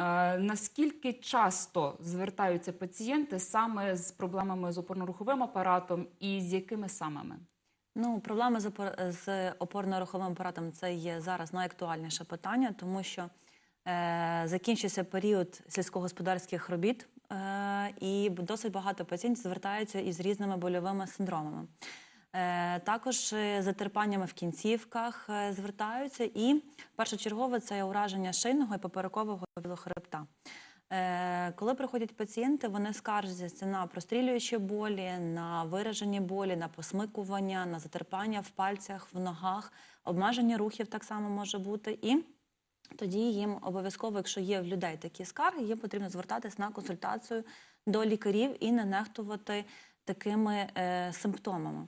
Е, Наскільки часто звертаються пацієнти саме з проблемами з опорно-руховим апаратом і з якими самими? Ну, проблеми з, опор- з опорно-руховим апаратом це є зараз найактуальніше питання, тому що е, закінчився період сільськогосподарських робіт, е, і досить багато пацієнтів звертаються із різними больовими синдромами. Е, також е, затерпаннями в кінцівках е, звертаються, і першочергове це ураження шийного і поперекового хребта. Е, Коли приходять пацієнти, вони скаржаться на прострілюючі болі, на виражені болі, на посмикування, на затерпання в пальцях, в ногах, обмеження рухів так само може бути. І тоді їм обов'язково, якщо є в людей такі скарги, їм потрібно звертатись на консультацію до лікарів і не нехтувати такими е, симптомами.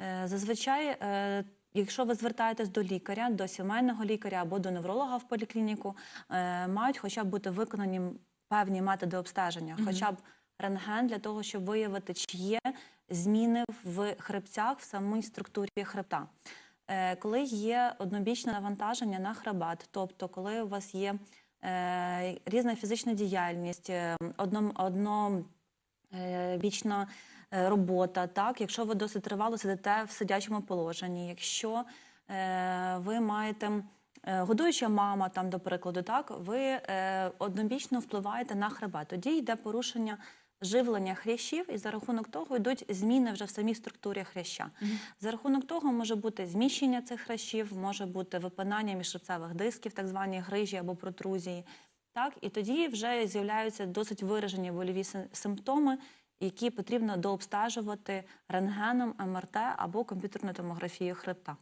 Е, зазвичай, е, якщо ви звертаєтесь до лікаря, до сімейного лікаря або до невролога в поліклініку, е, мають хоча б бути виконані певні методи обстеження, хоча б рентген для того, щоб виявити, чи є зміни в хребцях в самій структурі хребта. Коли є однобічне навантаження на хребет, тобто коли у вас є різна фізична діяльність, одно, одно е, бічна е, робота, так, якщо ви досить тривало сидите в сидячому положенні, якщо е, ви маєте годуюча мама, там, до прикладу, так, ви однобічно впливаєте на хребет. Тоді йде порушення живлення хрящів, і за рахунок того йдуть зміни вже в самій структурі хряща. За рахунок того може бути зміщення цих хрящів, може бути випинання міжшипцевих дисків, так звані грижі або протрузії. Так, і тоді вже з'являються досить виражені больові симптоми, які потрібно дообстежувати рентгеном, МРТ або комп'ютерною томографією хребта.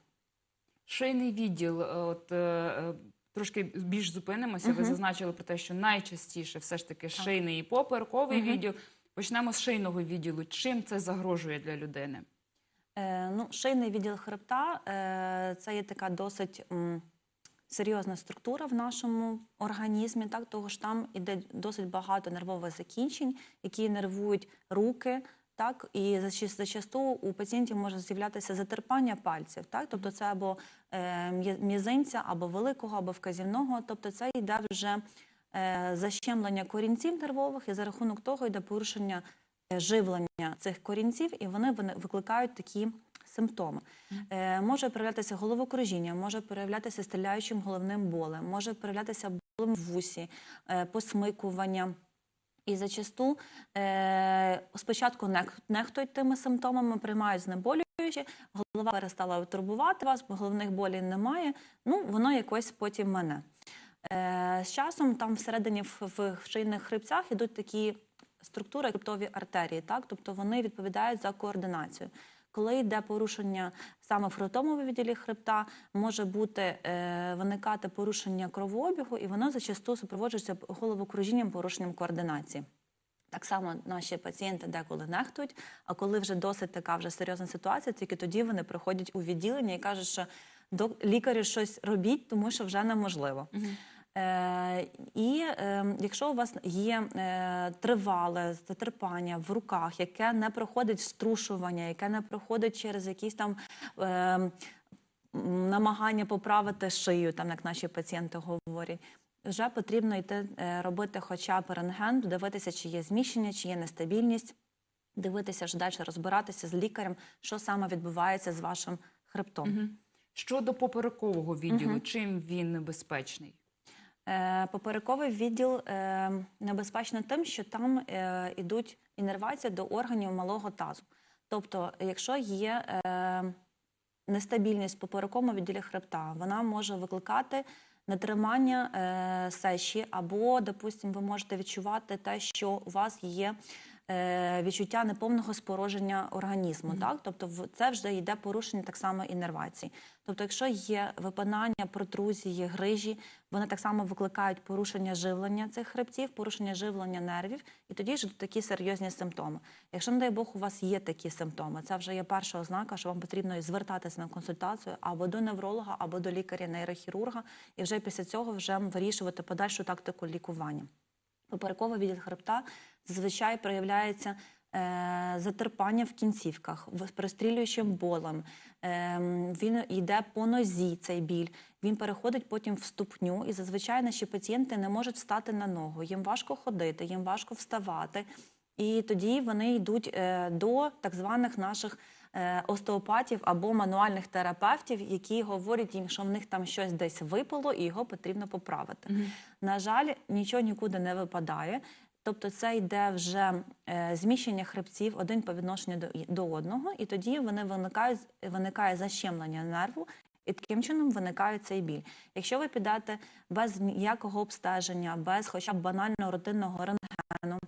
Шийний відділ, е, от е, е, трошки більш зупинимося. Ви зазначили про те, що найчастіше все ж таки шийний і поперековий відділ. Почнемо з шийного відділу. Чим це загрожує для людини? Е, ну, шийний відділ хребта е, це є така досить м, серйозна структура в нашому організмі, так, того ж там іде досить багато нервових закінчень, які нервують руки. Так, і зача- зачасту у пацієнтів може з'являтися затерпання пальців, так, тобто це або е, мізинця, або великого, або вказівного, тобто це йде вже е, защемлення корінців нервових, і за рахунок того йде порушення е, живлення цих корінців, і вони викликають такі симптоми. Е, може проявлятися головокружіння, може проявлятися стріляючим головним болем, може проявлятися болем в вусі, е, посмикування. І зачасту е, спочатку нех- нехтують тими симптомами, приймають знеболюючі, голова перестала турбувати вас, бо головних болів немає. Ну, воно якось потім мене. Е, з часом там всередині в, в, в шийних хребцях йдуть такі структури, як хребтові артерії, так? тобто вони відповідають за координацію. Коли йде порушення саме в хребтовому відділі хребта, може бути е, виникати порушення кровообігу, і воно зачасту супроводжується головокружінням, порушенням координації. Так само наші пацієнти деколи нехтують, а коли вже досить така вже серйозна ситуація, тільки тоді вони приходять у відділення і кажуть, що до лікарю щось робіть, тому що вже неможливо. Е, і е, якщо у вас є е, тривале затерпання в руках, яке не проходить струшування, яке не проходить через якісь там е, намагання поправити шию, там як наші пацієнти говорять. Вже потрібно йти е, робити хоча б рентген, дивитися, чи є зміщення, чи є нестабільність, дивитися вже далі, розбиратися з лікарем, що саме відбувається з вашим хребтом. Щодо поперекового відділу, чим він небезпечний? Е, Поперековий відділ е, небезпечно тим, що там йдуть ідуть інервації до органів малого тазу. Тобто, якщо є е, нестабільність в поперековому відділі хребта, вона може викликати нетримання е, сечі, або, допустимо, ви можете відчувати те, що у вас є е, відчуття неповного спороження організму. Так? Тобто це вже йде порушення так само інервацій. Тобто, якщо є випинання, протрузії, грижі, вони так само викликають порушення живлення цих хребців, порушення живлення нервів, і тоді ж такі серйозні симптоми. Якщо, не дай Бог, у вас є такі симптоми, це вже є перша ознака, що вам потрібно звертатися на консультацію або до невролога, або до лікаря-нейрохірурга, і вже після цього вже вирішувати подальшу тактику лікування. Поперековий відділ хребта зазвичай проявляється е, затерпання в кінцівках, пристрілюючим болем. Ем, Він йде по нозі, цей біль. Він переходить потім в ступню, і зазвичай наші пацієнти не можуть встати на ногу. Їм важко ходити, їм важко вставати. І тоді вони йдуть е, до так званих наших е, остеопатів або мануальних терапевтів, які говорять їм, що в них там щось десь випало і його потрібно поправити. На жаль, нічого нікуди не випадає. Тобто це йде вже е, зміщення хребців один по відношенню до, одного, і тоді вони виникають, виникає защемлення нерву, і таким чином виникає цей біль. Якщо ви підете без ніякого обстеження, без хоча б банального рутинного рентгену,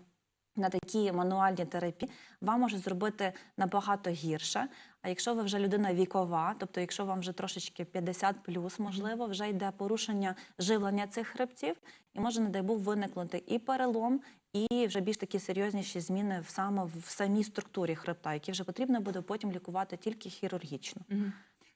на такі мануальні терапії вам можуть зробити набагато гірше. А якщо ви вже людина вікова, тобто якщо вам вже трошечки 50 плюс, можливо, вже йде порушення живлення цих хребців, і може, не дай Бог, виникнути і перелом, і вже більш такі серйозніші зміни в саме в самій структурі хребта, які вже потрібно буде потім лікувати тільки хірургічно.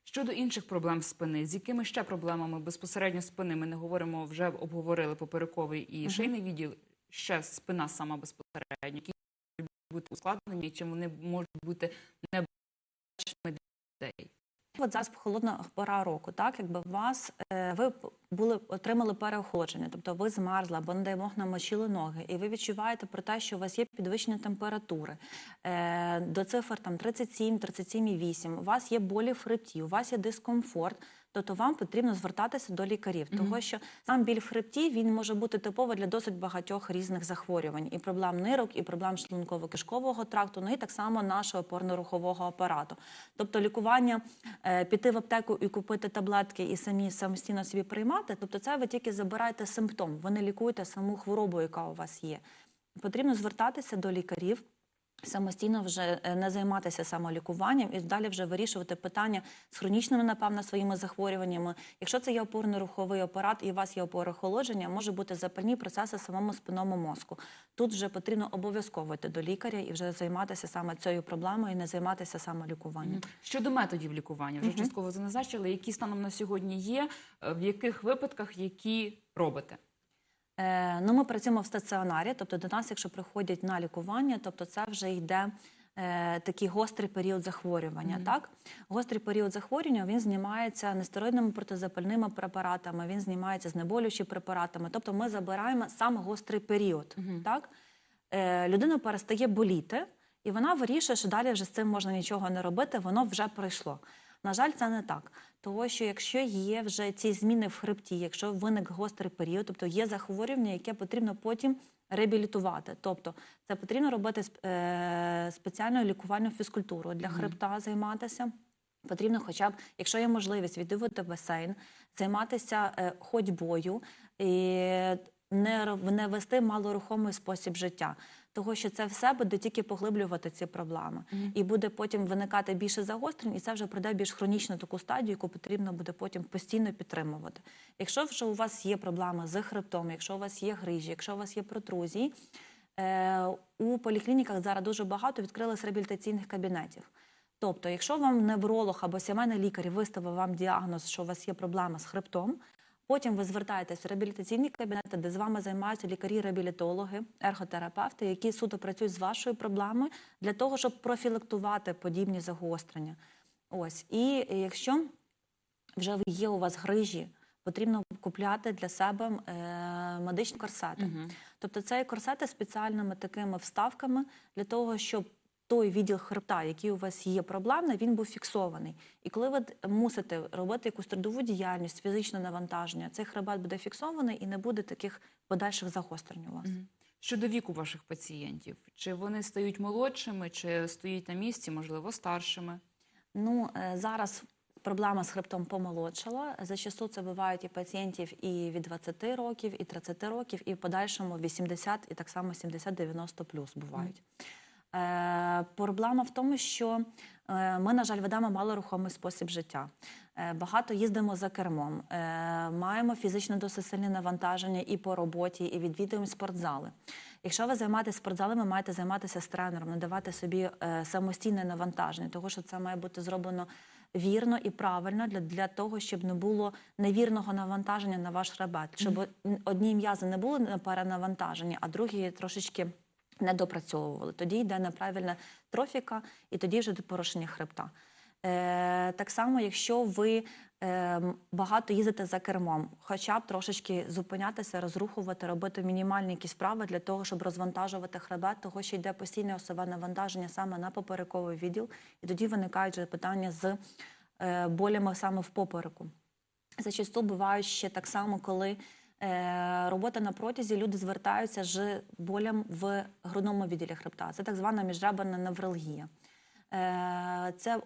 Щодо інших проблем спини, з якими ще проблемами безпосередньо спини ми не говоримо, вже обговорили поперековий і шийний відділ. Ще спина сама безпосередньо, які можуть бути ускладнені, чим вони можуть бути небезпечними для людей. От зараз холодна пора року, так якби вас е, ви були отримали переохолодження, тобто ви змерзли або не дай Бог намочили ноги, і ви відчуваєте про те, що у вас є підвищення температури е, до цифр там 37, 37,8, у вас є болі в хребті, у вас є дискомфорт. Тобто вам потрібно звертатися до лікарів, того що сам біль в хребті він може бути типовий для досить багатьох різних захворювань і проблем нирок, і проблем шлунково-кишкового тракту, ну і так само нашого опорно-рухового апарату. Тобто лікування е, піти в аптеку і купити таблетки і самі самостійно собі приймати. Тобто, це ви тільки забираєте симптом, ви не лікуєте саму хворобу, яка у вас є. Потрібно звертатися до лікарів. Самостійно вже е, не займатися самолікуванням і далі вже вирішувати питання з хронічними, напевно, своїми захворюваннями. Якщо це є опорно-руховий апарат і у вас є опорохолодження, може бути запальні процеси в самому спинному мозку. Тут вже потрібно обов'язково йти до лікаря і вже займатися саме цією проблемою і не займатися самолікуванням. Щодо методів лікування, вже частково зазначили, які станом на сьогодні є, е, в яких випадках які робите. Е, ну, ми працюємо в стаціонарі, тобто до нас, якщо приходять на лікування, тобто це вже йде е, такий гострий період захворювання. Так? Гострий період захворювання він знімається нестероїдними протизапальними препаратами, він знімається знеболюючими препаратами. Тобто ми забираємо саме гострий період. Так? Е, людина перестає боліти, і вона вирішує, що далі вже з цим можна нічого не робити, воно вже пройшло. На жаль, це не так. Тому що якщо є вже ці зміни в хребті, якщо виник гострий період, тобто є захворювання, яке потрібно потім реабілітувати. Тобто це потрібно робити е, спеціальну лікувальну фізкультуру для хребта займатися. Потрібно, хоча б, якщо є можливість, відвідувати басейн, займатися е, ходьбою і не вести малорухомий спосіб життя. Того, що це все буде тільки поглиблювати ці проблеми. І буде потім виникати більше загострень, і це вже пройде більш хронічну таку стадію, яку потрібно буде потім постійно підтримувати. Якщо вже у вас є проблеми з хребтом, якщо у вас є грижі, якщо у вас є протрузії, е, у поліклініках зараз дуже багато відкрилось реабілітаційних кабінетів. Тобто, якщо вам невролог або сімейний лікар виставив вам діагноз, що у вас є проблема з хребтом, потім ви звертаєтесь в реабілітаційні кабінети, де з вами займаються лікарі-реабілітологи, ерготерапевти, які суто працюють з вашою проблемою для того, щоб профілактувати подібні загострення. Ось і якщо вже є у вас грижі, потрібно купляти для себе е, медичні корсети. Тобто це корсети спеціальними такими вставками для того, щоб той відділ хребта, який у вас є проблемний, він був фіксований. І коли ви мусите робити якусь трудову діяльність, фізичне навантаження, цей хребет буде фіксований і не буде таких подальших загострень у вас. Щодо віку ваших пацієнтів, чи вони стають молодшими, чи стоять на місці, можливо, старшими? Ну е, зараз проблема з хребтом помолодшала. Зачасту це бувають і пацієнтів і від 20 років, і 30 років, і в подальшому 80, і так само 70-90 плюс бувають. Е, проблема в тому, що е, ми, на жаль, ведемо малорухомий спосіб життя. Е, Багато їздимо за кермом, е, маємо фізично досить сильне навантаження і по роботі, і відвідуємо спортзали. Якщо ви займаєтесь спортзалами, маєте займатися з тренером, не давати собі е, самостійне навантаження, тому що це має бути зроблено вірно і правильно для, для того, щоб не було невірного навантаження на ваш хребет, щоб одні м'язи не були перенавантажені, а другі трошечки не допрацьовували. Тоді йде неправильна трофіка, і тоді вже порушення хребта. Е, так само, якщо ви е, багато їздите за кермом, хоча б трошечки зупинятися, розрухувати, робити мінімальні якісь вправи для того, щоб розвантажувати хребет, того що йде постійне осове навантаження саме на поперековий відділ, і тоді виникають вже питання з е, болями саме в попереку. Зачасту бувають ще так само, коли робота на протязі, люди звертаються з болем в грудному відділі хребта. Це так звана міжреберна невралгія. Е, це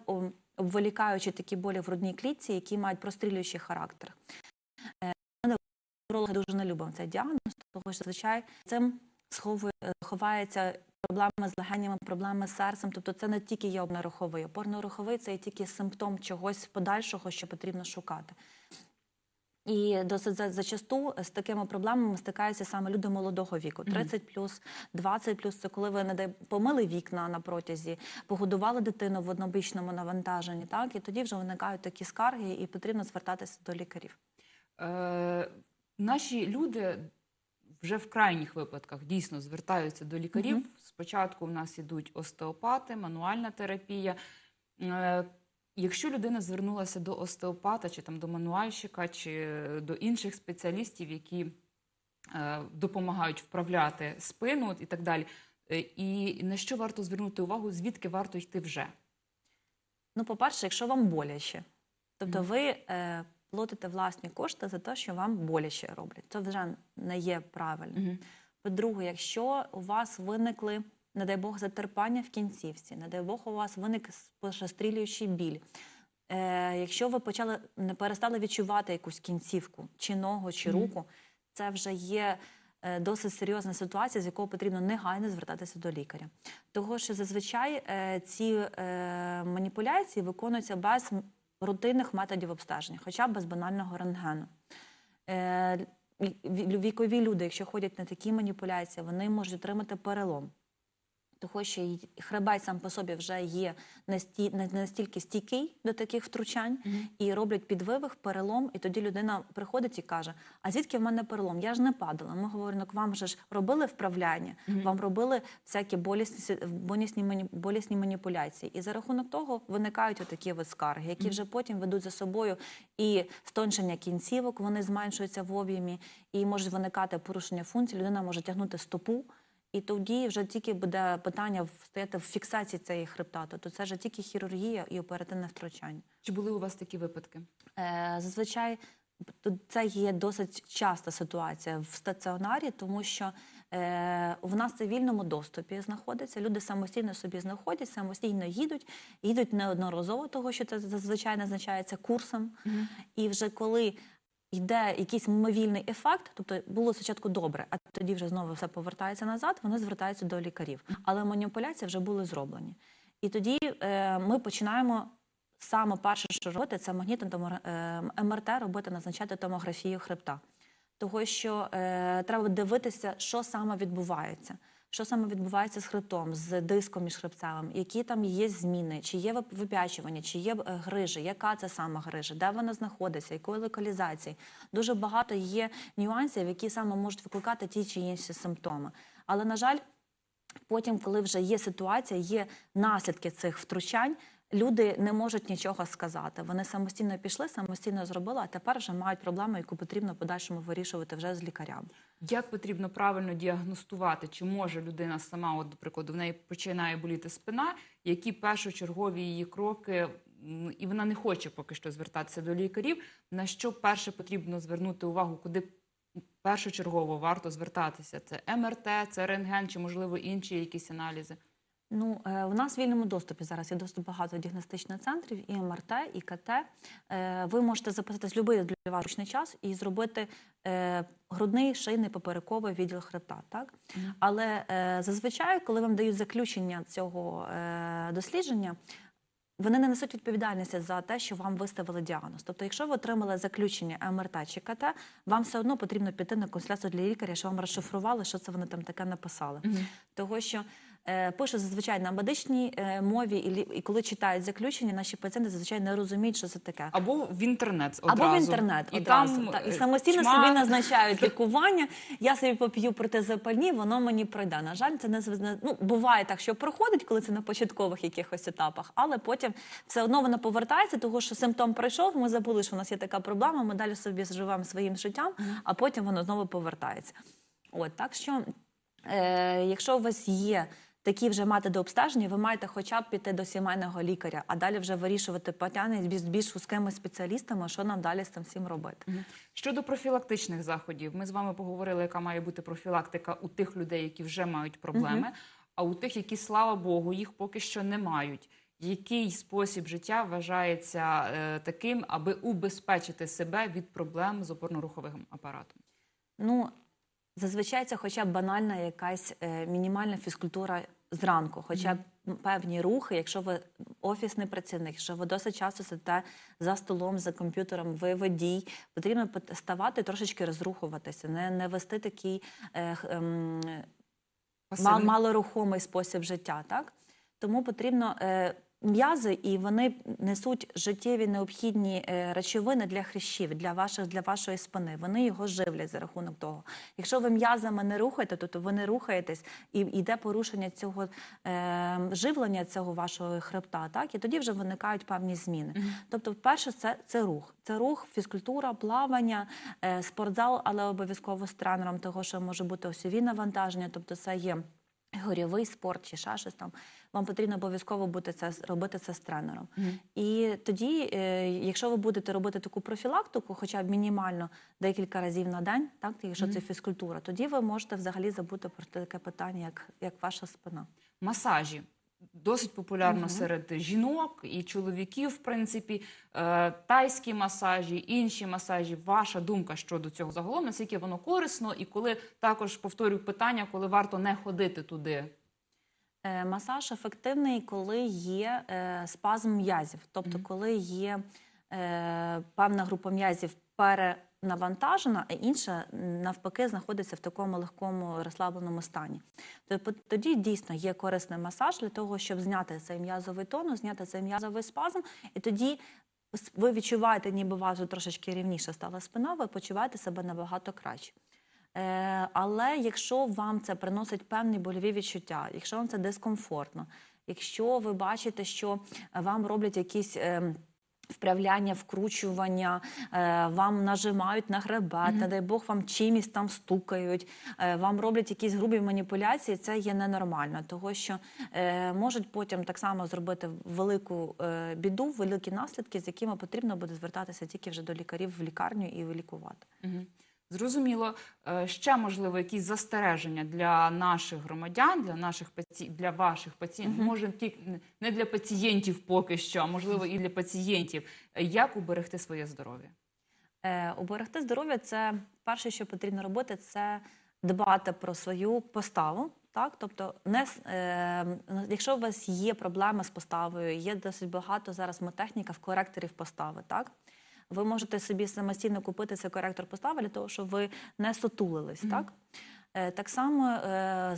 обволікаючі такі болі в грудній клітці, які мають прострілюючий характер. Е, ми, неврологи дуже не любимо цей діагноз, тому що зазвичай цим сховує, е, проблеми з легенями, проблеми з серцем. Тобто це не тільки є опорно-руховий. Опорно-руховий це є тільки симптом чогось подальшого, що потрібно шукати. І досить за- зачасту з такими проблемами стикаються саме люди молодого віку, 30 плюс, 20 плюс. Це коли ви не дай помили вікна на протязі, погодували дитину в однобічному навантаженні. Так і тоді вже виникають такі скарги, і потрібно звертатися до лікарів. Е, наші люди вже в крайніх випадках дійсно звертаються до лікарів. Мгм. Спочатку в нас ідуть остеопати, мануальна терапія. Е, Якщо людина звернулася до остеопата, чи там до мануальщика, чи до інших спеціалістів, які е, допомагають вправляти спину от і так далі, е, і на що варто звернути увагу, звідки варто йти вже? Ну, по-перше, якщо вам боляче, тобто ви е, платите власні кошти за те, що вам боляче роблять, це вже не є правильно. Мгм. По-друге, якщо у вас виникли, не дай Бог, затерпання в кінцівці, не дай Бог, у вас виник спошастрілюючий біль. Е, якщо ви почали не перестали відчувати якусь кінцівку, чи ногу, чи руку, це вже є е, досить серйозна ситуація, з якою потрібно негайно звертатися до лікаря. Того, що зазвичай е, ці е, маніпуляції виконуються без рутинних методів обстеження, хоча б без банального рентгену. Е, вікові люди, якщо ходять на такі маніпуляції, вони можуть отримати перелом. Того, що й хребет сам по собі вже є насті, не не настільки стійкий до таких втручань, Мгм. і роблять підвивих, перелом, і тоді людина приходить і каже: А звідки в мене перелом? Я ж не падала. Ми говоримо, «Ну, вам же ж робили вправляння, Мгм. вам робили всякі болісні, болісні, мані- болісні маніпуляції. І за рахунок того виникають отакі от скарги, які Мгм. вже потім ведуть за собою і стончення кінцівок, вони зменшуються в об'ємі, і можуть виникати порушення функцій. Людина може тягнути стопу. І тоді вже тільки буде питання стояти в фіксації цієї хребта. Тобто це вже тільки хірургія і оперативне втручання. Чи були у вас такі випадки? Е, Зазвичай це є досить часта ситуація в стаціонарі, тому що е, в нас це в вільному доступі знаходиться. Люди самостійно собі знаходять, самостійно їдуть, їдуть неодноразово, того що це зазвичай назначається курсом. Мгм. І вже коли йде якийсь мимовільний ефект, тобто було спочатку добре, а тоді вже знову все повертається назад, вони звертаються до лікарів. Але маніпуляції вже були зроблені. І тоді е, ми починаємо саме перше, що робити, це магнітна томогра- е, МРТ робити, назначати томографію хребта. Того, що е, треба дивитися, що саме відбувається. Що саме відбувається з хребтом, з диском міжхребцевим, які там є зміни, чи є вип- вип'ячування, чи є е, грижа, яка це саме грижа, де вона знаходиться, якої локалізації. Дуже багато є нюансів, які саме можуть викликати ті чи інші симптоми. Але, на жаль, потім, коли вже є ситуація, є наслідки цих втручань, люди не можуть нічого сказати. Вони самостійно пішли, самостійно зробили, а тепер вже мають проблему, яку потрібно подальшому вирішувати вже з лікарями. Як потрібно правильно діагностувати, чи може людина сама, от, до прикладу, в неї починає боліти спина, які першочергові її кроки, і вона не хоче поки що звертатися до лікарів. На що перше потрібно звернути увагу, куди першочергово варто звертатися? Це МРТ, це рентген, чи можливо інші якісь аналізи? Ну, е, у нас в вільному доступі зараз є досить багато діагностичних центрів, і МРТ, і КТ. Е, Ви можете записатись будь-який для вас зручний час і зробити е, грудний, шийний, поперековий відділ хребта. Так? Але зазвичай, коли вам дають заключення цього дослідження, вони не несуть відповідальності за те, що вам виставили діагноз. Тобто, якщо ви отримали заключення МРТ чи КТ, вам все одно потрібно піти на консультацію для лікаря, що вам розшифрували, що це вони там таке написали. Мгм. Того, що е, пишуть зазвичай на медичній е, мові, і, коли читають заключення, наші пацієнти зазвичай не розуміють, що це таке. Або в інтернет одразу. Або в інтернет і одразу. там і е, самостійно собі назначають лікування. Я собі поп'ю протизапальні, воно мені пройде. На жаль, це не ну, буває так, що проходить, коли це на початкових якихось етапах, але потім все одно воно повертається, тому що симптом пройшов. Ми забули, що у нас є така проблема. Ми далі собі живемо своїм життям, а потім воно знову повертається. От так що, е, якщо у вас є такі вже методи обстеження, ви маєте хоча б піти до сімейного лікаря, а далі вже вирішувати з більш, більш вузькими спеціалістами, що нам далі з цим всім робити. Щодо профілактичних заходів, ми з вами поговорили, яка має бути профілактика у тих людей, які вже мають проблеми, а у тих, які, слава Богу, їх поки що не мають. Який спосіб життя вважається е, таким, аби убезпечити себе від проблем з опорно-руховим апаратом? Ну, зазвичай це хоча б банальна якась е, мінімальна фізкультура зранку, хоча б певні рухи, якщо ви офісний працівник, якщо ви досить часто сидите за столом, за комп'ютером, ви водій, потрібно пот- ставати трошечки розрухуватися, не, не вести такий е, е, малорухомий спосіб життя, так? Тому потрібно е, м'язи, і вони несуть життєві необхідні е, речовини для хрящів, для ваших для вашої спини. Вони його живлять за рахунок того. Якщо ви м'язами не рухаєте, то, то ви не рухаєтесь і йде порушення цього е, живлення цього вашого хребта, так і тоді вже виникають певні зміни. Тобто, перше, це, це рух. Це рух, фізкультура, плавання, е, спортзал, але обов'язково з тренером, того, що може бути осьові навантаження, тобто це є. Горьовий спорт чи ще щось там, вам потрібно обов'язково бути це робити це з тренером. І тоді, е, якщо ви будете робити таку профілактику, хоча б мінімально декілька разів на день, так якщо це фізкультура, тоді ви можете взагалі забути про таке питання, як, як ваша спина. Масажі. Досить популярно серед жінок і чоловіків, в принципі, Е, тайські масажі, інші масажі. Ваша думка щодо цього загалом, наскільки воно корисно, і коли також повторюю питання, коли варто не ходити туди. Е, Масаж ефективний, коли є е, спазм м'язів, тобто коли є певна група м'язів перенавантажена, а інша навпаки знаходиться в такому легкому розслабленому стані. Тоді дійсно є корисний масаж для того, щоб зняти цей м'язовий тонус, зняти цей м'язовий спазм, і тоді. Ви відчуваєте, ніби вас трошечки рівніше стала спина, ви почуваєте себе набагато краще. Е, але якщо вам це приносить певні больові відчуття, якщо вам це дискомфортно, якщо ви бачите, що вам роблять якісь. ем, Вправляння, вкручування, е, вам нажимають на хребет, не дай Бог вам чимось там стукають, е, вам роблять якісь грубі маніпуляції, це є ненормально, того що е, можуть потім так само зробити велику біду, великі наслідки, з якими потрібно буде звертатися тільки вже до лікарів в лікарню і лікувати. Мгм. Зрозуміло. Е, Ще можливо якісь застереження для наших громадян, для наших паці... для ваших пацієнтів. Може, тільки не для пацієнтів поки що, а можливо і для пацієнтів. Як уберегти своє здоров'я? Е, Уберегти здоров'я це перше, що потрібно робити, це дбати про свою поставу. Так, тобто, не е, якщо у вас є проблеми з поставою, є досить багато зараз техніків коректорів постави, так ви можете собі самостійно купити цей коректор постави для того, щоб ви не сутулились. Так Е, так само е,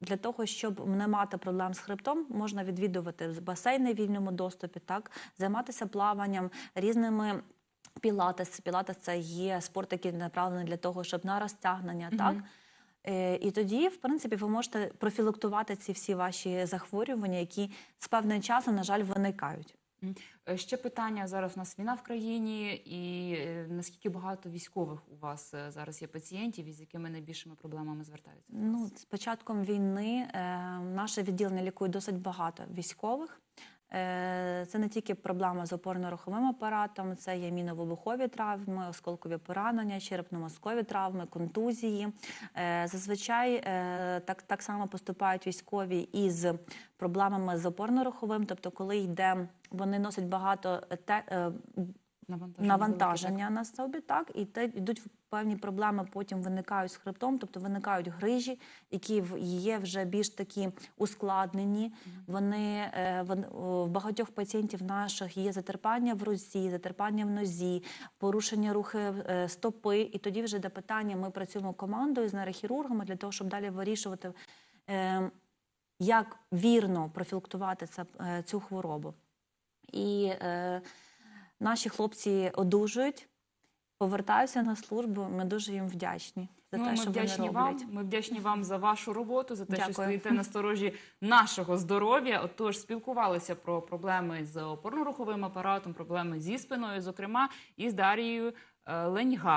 для того, щоб не мати проблем з хребтом, можна відвідувати басейни в вільному доступі, так займатися плаванням різними. Пілатес, пілатес це є спорт, який направлений для того, щоб на розтягнення, так Е, і тоді, в принципі, ви можете профілактувати ці всі ваші захворювання, які з певним часом, на жаль, виникають. Е, Ще питання зараз у нас війна в країні, і е, наскільки багато військових у вас е, зараз є пацієнтів, із якими найбільшими проблемами звертаються? Ну, з початком війни е, наше відділення лікує досить багато військових. Е, це не тільки проблема з опорно-руховим апаратом, це є міновибухові травми, осколкові поранення, черепно-мозкові травми, контузії. Е, зазвичай е, так, так само поступають військові із проблемами з опорно-руховим, тобто, коли йде, вони носять багато те, Навантаження, навантаження на собі, так і те йдуть певні проблеми. Потім виникають з хребтом, тобто виникають грижі, які є вже більш такі ускладнені. Вони е, в багатьох пацієнтів наших є затерпання в руці, затерпання в нозі, порушення рухи е, стопи. І тоді вже до питання ми працюємо командою з нейрохірургами для того, щоб далі вирішувати. е, як вірно профілактувати цю хворобу. І е, наші хлопці одужують, повертаються на службу. Ми дуже їм вдячні за Ну, те, ми що вдячні вони вам. Ми вдячні вам за вашу роботу, за те, що Дякую. стоїте на сторожі нашого здоров'я. Отож, спілкувалися про проблеми з опорно-руховим апаратом, проблеми зі спиною, зокрема, і з Дарією е, Леньга.